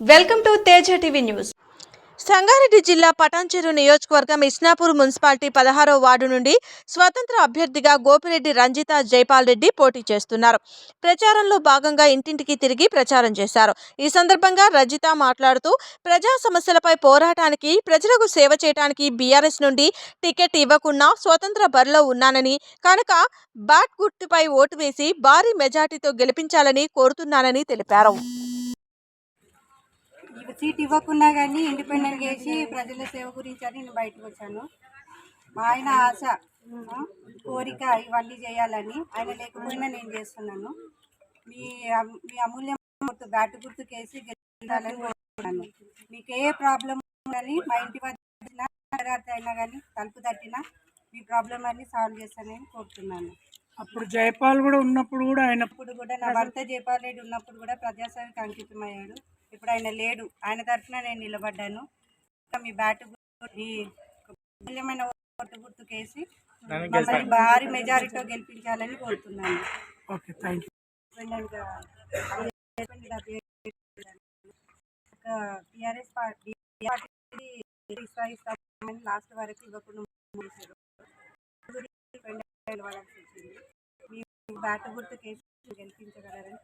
Welcome to Teja TV news. Sangareddy జిల్లా పటాన్చెరు నియోజకవర్గం Isnapur municipality పదహారో వార్డు నుండి స్వతంత్ర అభ్యర్థిగా గోపిరెడ్డి రంజిత జైపాల్ రెడ్డి పోటీ చేస్తున్నారు. ప్రచారంలో భాగంగా ఇంటింటికి తిరిగి ప్రచారం చేశారు. ఈ సందర్భంగా రజిత మాట్లాడుతూ ప్రజా సమస్యలపై పోరాటానికి ప్రజలకు సేవ చేయడానికి బీఆర్ఎస్ నుండి టికెట్ ఇవ్వకుండా స్వతంత్ర బరిలో ఉన్నానని కనుక బాట్ గుర్తుపై ఓటు వేసి భారీ మెజార్టీతో గెలిపించాలని కోరుతున్నానని తెలిపారు. సీట్ ఇవ్వకున్నా కానీ ఇండిపెండెంట్ చేసి ప్రజల సేవ గురించి అని నేను బయటకు వచ్చాను. మా ఆయన ఆశ కోరిక ఇవన్నీ చేయాలని ఆయన లేకపోయినా నేను చేస్తున్నాను. మీ మీ అమూల్యం గుర్తు బ్యాట్ గుర్తుకేసి గెలిచాలని కోరుతున్నాను మీకు ఏ ప్రాబ్లం కానీ మా ఇంటి వద్ద అయినా కానీ తలుపు తట్టినా మీ ప్రాబ్లం అన్ని సాల్వ్ చేస్తానని కోరుతున్నాను. అప్పుడు జైపాల్ కూడా ఉన్నప్పుడు కూడా ఆయన కూడా నా భర్త జయపాల్ రెడ్డి ఉన్నప్పుడు కూడా ప్రజాసేవకి అంకితమయ్యాడు ఇప్పుడు ఆయన లేడు. ఆయన తరఫున నేను నిలబడ్డాను. మీ బ్యాట్ గుర్తు- మీ మూల్యమైన ఓటు గుర్తుకేసి మమ్మల్ని భారీ మెజారిటీతో గెలిపించాలని కోరుతున్నాను. Okay thank you. ఇండిపెండెంట్గా టీఆర్ఎస్ పార్టీ ఇస్తామని లాస్ట్ వరకు ఇవ్వకుండా వచ్చింది మీ బ్యాట్ గుర్తుకేసి గెలిపించగలరని